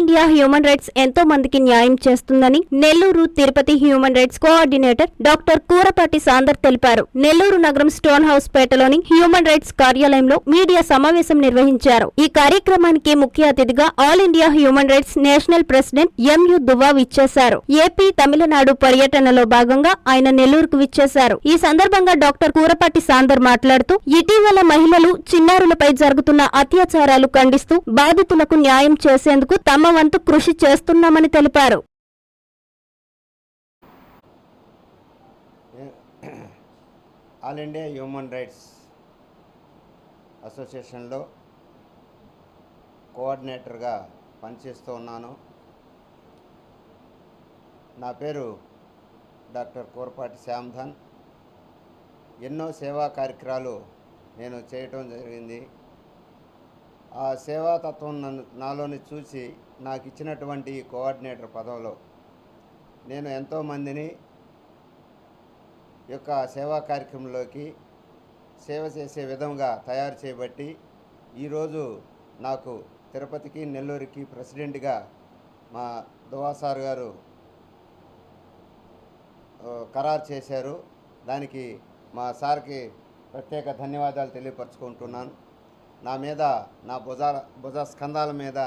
India human rights ఎంతో మందికి న్యాయం చేస్తుందని Nellore Tirupati human rights coordinator doctor Kurapati సాందర్ తెలిపారు. నెల్లూరు నగరం స్టోన్ హౌస్ పేటలోని హ్యూమన్ రైట్స్ కార్యాలయంలో మీడియా సమావేశం నిర్వహించారు. ఈ కార్యక్రమానికి ముఖ్య అతిథిగా all India human rights national president M U Dua విచ్చేశారు. ఏపీ తమిళనాడు పర్యటనలో భాగంగా ఆయన నెల్లూరుకు విచ్చేశారు. ఈ సందర్భంగా డాక్టర్ కూరపాటి సాందర్ మాట్లాడుతూ ఇటీవల మహిళలు చిన్నారులపై జరుగుతున్న అత్యాచారాలు ఖండిస్తూ బాధితులకు న్యాయం చేసేందుకు తమ వంతు కృషి చేస్తున్నామని తెలిపారు. ఆల్ ఇండియా హ్యూమన్ రైట్స్ అసోసియేషన్లో కోఆర్డినేటర్గా పనిచేస్తూ ఉన్నాను. నా పేరు డాక్టర్ కోరపాటి శ్యామ్ధన్. ఎన్నో సేవా కార్యక్రమాలు నేను చేయటం జరిగింది. ఆ సేవాతత్వం నన్ను నాలోని చూసి నాకు ఇచ్చినటువంటి కోఆర్డినేటర్ పదవిలో నేను ఎంతోమందిని యొక్క సేవా కార్యక్రమంలోకి సేవ చేసే విధంగా తయారు చేయబట్టి ఈరోజు నాకు తిరుపతికి నెల్లూరుకి ప్రెసిడెంట్గా మా దువాసార్ గారు ఖరారు చేశారు. దానికి మా సార్కి ప్రత్యేక ధన్యవాదాలు తెలియపరచుకుంటున్నాను. నా మీద నా భుజ భుజ స్కంధాల మీద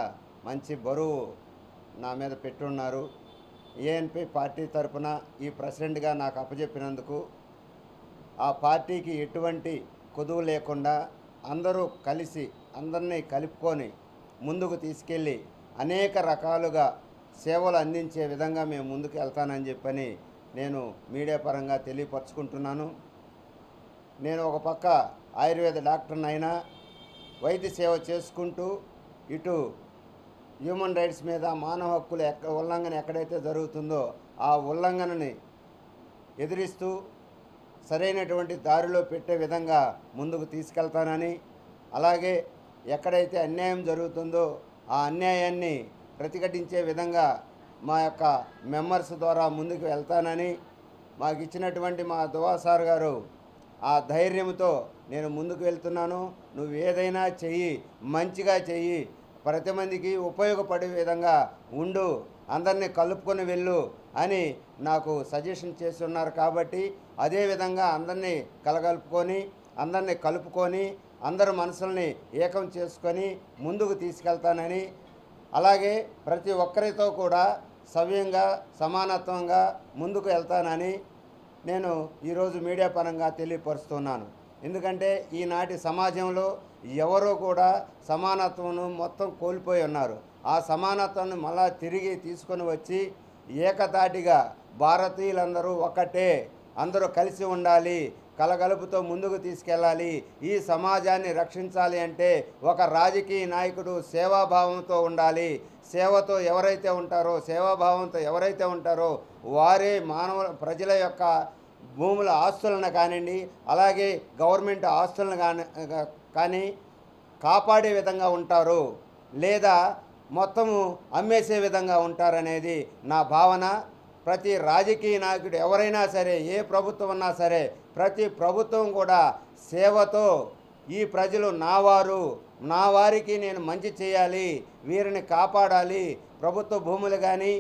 మంచి బరువు నా మీద పెట్టున్నారు. ఏఎన్పి పార్టీ తరపున ఈ ప్రెసిడెంట్గా నాకు అప్పచెప్పినందుకు ఆ పార్టీకి ఎటువంటి కొదువు లేకుండా అందరూ కలిసి అందరినీ కలుపుకొని ముందుకు తీసుకెళ్ళి అనేక రకాలుగా సేవలు అందించే విధంగా మేము ముందుకు వెళ్తానని చెప్పని నేను మీడియా పరంగా తెలియపరచుకుంటున్నాను. నేను ఒక పక్క ఆయుర్వేద డాక్టర్నైనా వైద్య సేవ చేసుకుంటూ ఇటు హ్యూమన్ రైట్స్ మీద మానవ హక్కుల ఎక్క ఉల్లంఘన ఎక్కడైతే జరుగుతుందో ఆ ఉల్లంఘనని ఎదిరిస్తూ సరైనటువంటి దారిలో పెట్టే విధంగా ముందుకు తీసుకెళ్తానని అలాగే ఎక్కడైతే అన్యాయం జరుగుతుందో ఆ అన్యాయాన్ని ప్రతిఘటించే విధంగా మా యొక్క మెంబర్స్ ద్వారా ముందుకు వెళ్తానని మాకు ఇచ్చినటువంటి మా దువాసార్ గారు ఆ ధైర్యంతో నేను ముందుకు వెళ్తున్నాను. నువ్వు ఏదైనా చెయ్యి మంచిగా చెయ్యి ప్రతి మందికి ఉపయోగపడే విధంగా ఉండు అందరినీ కలుపుకొని వెళ్ళు అని నాకు సజెషన్ చేస్తున్నారు కాబట్టి అదే విధంగా అందరినీ కలగలుపుకొని అందరినీ కలుపుకొని అందరి మనసుల్ని ఏకం చేసుకొని ముందుకు తీసుకెళ్తానని అలాగే ప్రతి ఒక్కరితో కూడా సవ్యంగా సమానత్వంగా ముందుకు వెళ్తానని నేను ఈరోజు మీడియా పరంగా తెలియపరుస్తున్నాను. ఎందుకంటే ఈనాటి సమాజంలో ఎవరో కూడా సమానత్వంను మొత్తం కోల్పోయి ఉన్నారు. ఆ సమానత్వాన్ని మళ్ళా తిరిగి తీసుకొని వచ్చి ఏకతాటిగా భారతీయులందరూ ఒకటే అందరూ కలిసి ఉండాలి కలగలుపుతో ముందుకు తీసుకెళ్ళాలి ఈ సమాజాన్ని రక్షించాలి అంటే ఒక రాజకీయ నాయకుడు సేవాభావంతో ఉండాలి. సేవతో ఎవరైతే ఉంటారో సేవాభావంతో ఎవరైతే ఉంటారో వారే మానవ ప్రజల యొక్క భూముల ఆస్తులను కానివ్వండి అలాగే గవర్నమెంట్ ఆస్తులను కాని కానీ కాపాడే విధంగా ఉంటారు లేదా మొత్తము అమ్మేసే విధంగా ఉంటారనేది నా భావన. ప్రతి రాజకీయ నాయకుడు ఎవరైనా సరే ఏ ప్రభుత్వం ఉన్నా సరే ప్రతి ప్రభుత్వం కూడా సేవతో ఈ ప్రజలు నావారు నా వారికి నేను మంచి చేయాలి వీరిని కాపాడాలి ప్రభుత్వ భూములు కానీ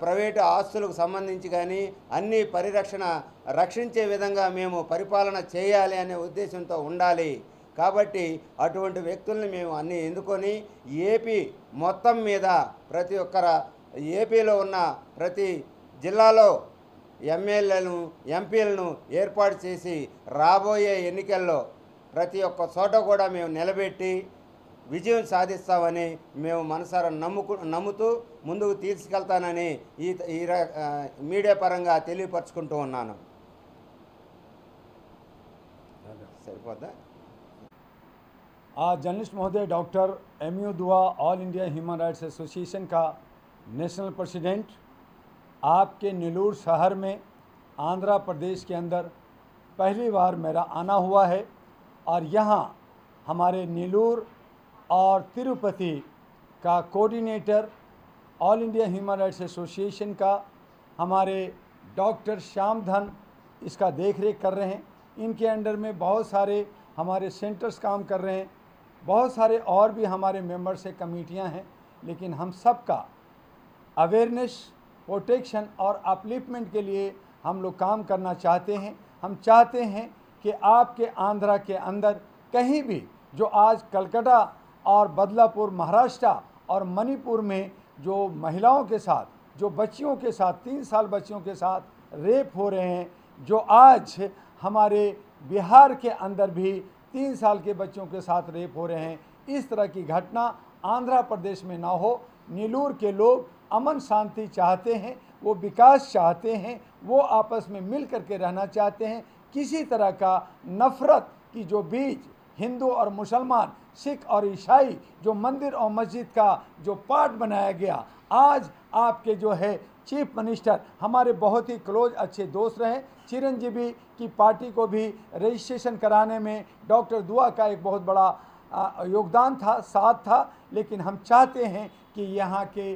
ప్రైవేటు ఆస్తులకు సంబంధించి కానీ అన్ని పరిరక్షణ రక్షించే విధంగా మేము పరిపాలన చేయాలి అనే ఉద్దేశంతో ఉండాలి. కాబట్టి అటువంటి వ్యక్తుల్ని మేము అన్ని ఎన్నుకొని ఏపీ మొత్తం మీద ప్రతి ఒక్కర ఏపీలో ఉన్న ప్రతి జిల్లాలో ఎమ్మెల్యేలను ఎంపీలను ఏర్పాటు చేసి రాబోయే ఎన్నికల్లో ప్రతి ఒక్క చోట కూడా మేము నిలబెట్టి విజయం సాధిస్తామని మేము మనసారా నమ్ముకు నమ్ముతూ ముందుకు తీసుకెళ్తానని ఈ ఈ ర- ఆ, మీడియా పరంగా తెలియపరచుకుంటూ ఉన్నాను సరిపోద్దా आज जर्नलिस्ट महोदय doctor M U Dua all India human rights association का नेशनल प्रेसिडेंट आपके नेलूर शहर में आंध्र प्रदेश के अंदर पहली बार मेरा आना हुआ है और यहाँ हमारे नेलूर और तिरुपति का coordinator all India human rights association का हमारे डॉक्टर श्याम धन इसका देख रेख कर रहे हैं। इनके अंडर में बहुत सारे हमारे सेंटर्स काम कर रहे हैं। बहुत सारे और भी हमारे मेंबर्स से कमेटियाँ हैं, लेकिन हम सबका अवेयरनेस प्रोटेक्शन और अपलिफ्टमेंट के लिए हम लोग काम करना चाहते हैं। हम चाहते हैं कि आपके आंध्रा के अंदर कहीं भी जो आज कलकत्ता और बदलापुर, महाराष्ट्र और मणिपुर में जो महिलाओं के साथ, जो बच्चियों के साथ, तीन साल बच्चियों के साथ रेप हो रहे हैं, जो आज हमारे बिहार के अंदर भी तीन साल के बच्चों के साथ रेप हो रहे हैं, इस तरह की घटना आंध्र प्रदेश में ना हो। नीलूर के लोग अमन शांति चाहते हैं, वो विकास चाहते हैं, वो आपस में मिल करके रहना चाहते हैं। किसी तरह का नफ़रत की जो बीज हिंदू और मुसलमान, सिख और ईसाई, जो मंदिर और मस्जिद का जो पार्ट बनाया गया, आज आपके जो है चीफ मिनिस्टर, हमारे बहुत ही क्लोज अच्छे दोस्त रहे। चिरंजीवी की पार्टी को भी रजिस्ट्रेशन कराने में डॉक्टर दुआ का एक बहुत बड़ा योगदान था, साथ था, लेकिन हम चाहते हैं कि यहाँ के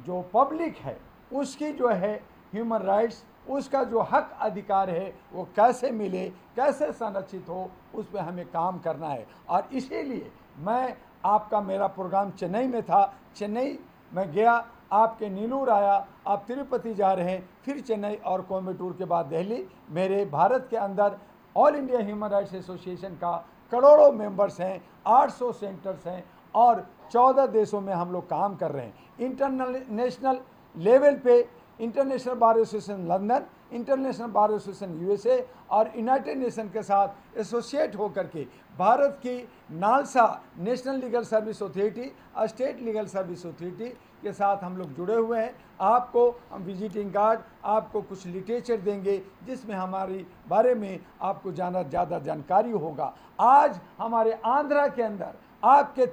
जो पब्लिक है, उसकी जो है ह्यूमन राइट्स उसका जो हक अधिकार है, वो कैसे मिले, कैसे संरक्षित हो, उस पर हमें काम करना है। और इसीलिए मैं, आपका मेरा प्रोग्राम चेन्नई में था। चेन्नई में गया, आपके नीलूर आया, आप तिरुपति जा रहे हैं, फिर चेन्नई और कोयम्बटूर के बाद दिल्ली। मेरे भारत के अंदर all India human rights association का करोड़ों मेंबर्स हैं 800 सेंटर्स हैं और 14 देशों में हम लोग काम कर रहे हैं। इंटरनेशनल लेवल पे international bar association London international bar association USA और यूनाइटेड नेशन के साथ एसोसिएट होकर के भारत की NALSA national legal service authority और स्टेट लीगल सर्विस अथॉरिटी के साथ हम लोग जुड़े हुए हैं। आपको हम विजिटिंग कार्ड आपको कुछ लिटरेचर देंगे, जिसमें हमारी बारे में आपको जाना, ज़्यादा जानकारी होगा। आज हमारे आंध्रा के अंदर, आपके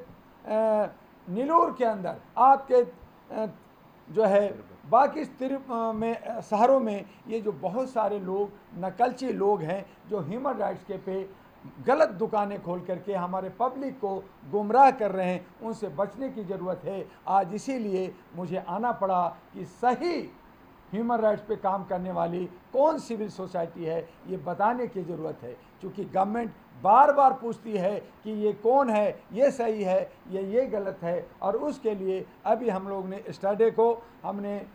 नीलूर के अंदर, आपके जो है बाकी तिरु में शहरों में ये जो बहुत सारे लोग, नकलची लोग हैं, जो ह्यूमन राइट्स के पे गलत दुकानें खोल करके हमारे पब्लिक को गुमराह कर रहे हैं, उनसे बचने की ज़रूरत है। आज इसीलिए मुझे आना पड़ा कि सही ह्यूमन राइट्स पे काम करने वाली कौन सिविल सोसाइटी है, ये बताने की ज़रूरत है। क्योंकि गवर्नमेंट बार बार पूछती है कि ये कौन है, ये सही है, ये ये गलत है और उसके लिए अभी हम लोग ने स्टडे को, हमने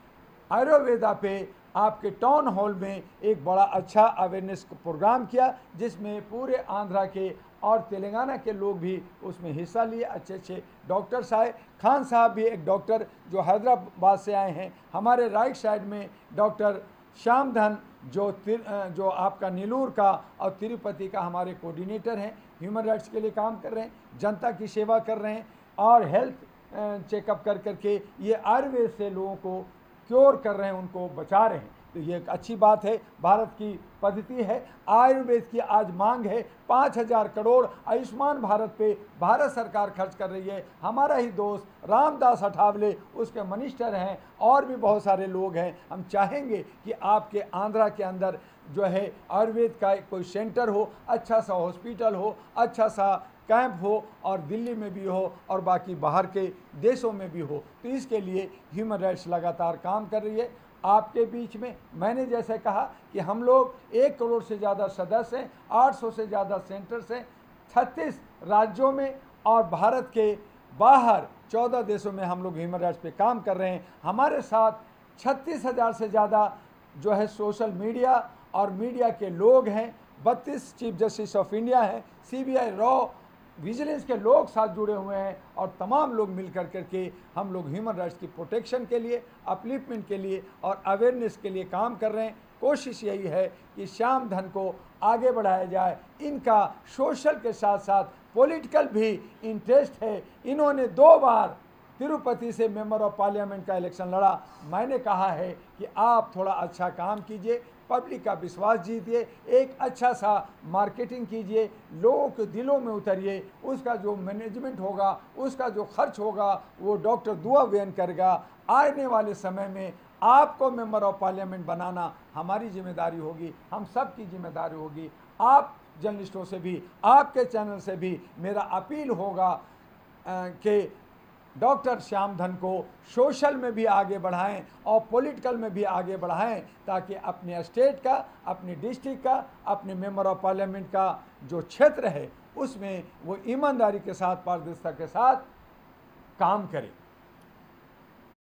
आयुर्वेदा पे आपके टाउन हॉल में एक बड़ा अच्छा अवेयरनेस प्रोग्राम किया, जिसमें पूरे आंध्रा के और तेलंगाना के लोग भी उसमें हिस्सा लिए अच्छे अच्छे डॉक्टर्स आए। खान साहब भी एक डॉक्टर जो हैदराबाद से आए हैं। हमारे राइट साइड में डॉक्टर श्याम धन जो तिर, जो आपका नीलूर का और तिरुपति का हमारे कोऑर्डिनेटर हैं ह्यूमन राइट्स के लिए काम कर रहे हैं जनता की सेवा कर रहे हैं और हेल्थ चेकअप कर करके ये आयुर्वेद से लोगों को क्योर कर रहे हैं उनको बचा रहे हैं। तो ये एक अच्छी बात है, भारत की पद्धति है। आयुर्वेद की आज मांग है, पाँच हज़ार करोड़ आयुष्मान भारत पे भारत सरकार खर्च कर रही है। हमारा ही दोस्त रामदास अठावले, उसके मिनिस्टर हैं, और भी बहुत सारे लोग हैं। हम चाहेंगे कि आपके आंध्रा के अंदर जो है आयुर्वेद का कोई सेंटर हो अच्छा सा हॉस्पिटल हो अच्छा सा कैंप हो, और दिल्ली में भी हो, और बाकी बाहर के देशों में भी हो तो इसके लिए ह्यूमन राइट्स लगातार काम कर रही है। आपके बीच में, मैंने जैसे कहा कि हम लोग एक करोड़ से ज़्यादा सदस्य हैं 800 से ज़्यादा सेंटर्स हैं 36 राज्यों में और भारत के बाहर 14 देशों में हम लोग ह्यूमन राइट्स पे काम कर रहे हैं। हमारे साथ छत्तीस हज़ार से ज़्यादा जो है सोशल मीडिया और मीडिया के लोग हैं, बत्तीस चीफ जस्टिस ऑफ़ इंडिया हैं सीबीआई रॉ विजिलेंस के लोग साथ जुड़े हुए हैं और तमाम लोग मिलकर करके हम लोग ह्यूमन राइट्स की प्रोटेक्शन के लिए अपलिपमेंट के लिए और अवेयरनेस के लिए काम कर रहे हैं। कोशिश यही है कि श्याम धन को आगे बढ़ाया जाए। इनका सोशल के साथ साथ पॉलिटिकल भी इंटरेस्ट है। इन्होंने दो बार तिरुपति से मेंबर ऑफ़ पार्लियामेंट का इलेक्शन लड़ा। मैंने कहा है कि आप थोड़ा अच्छा काम कीजिए पब्लिक का विश्वास जीतिए, एक अच्छा सा मार्केटिंग कीजिए, लोगों के दिलों में उतरिए। उसका जो मैनेजमेंट होगा, उसका जो खर्च होगा, वो डॉक्टर दुआ व्यन करेगा। आने वाले समय में आपको मेंबर ऑफ़ पार्लियामेंट बनाना हमारी ज़िम्मेदारी होगी, हम सब की ज़िम्मेदारी होगी। आप जर्नलिस्टों से भी, आपके चैनल से भी मेरा अपील होगा कि डॉक्टर श्याम धन को सोशल में भी आगे बढ़ाएँ और पॉलिटिकल में भी आगे बढ़ाएँ, ताकि अपने स्टेट का, अपने डिस्ट्रिक्ट का, अपने मेंबर ऑफ़ पार्लियामेंट का जो क्षेत्र है, उसमें वो ईमानदारी के साथ, पारदर्शिता के साथ काम करें।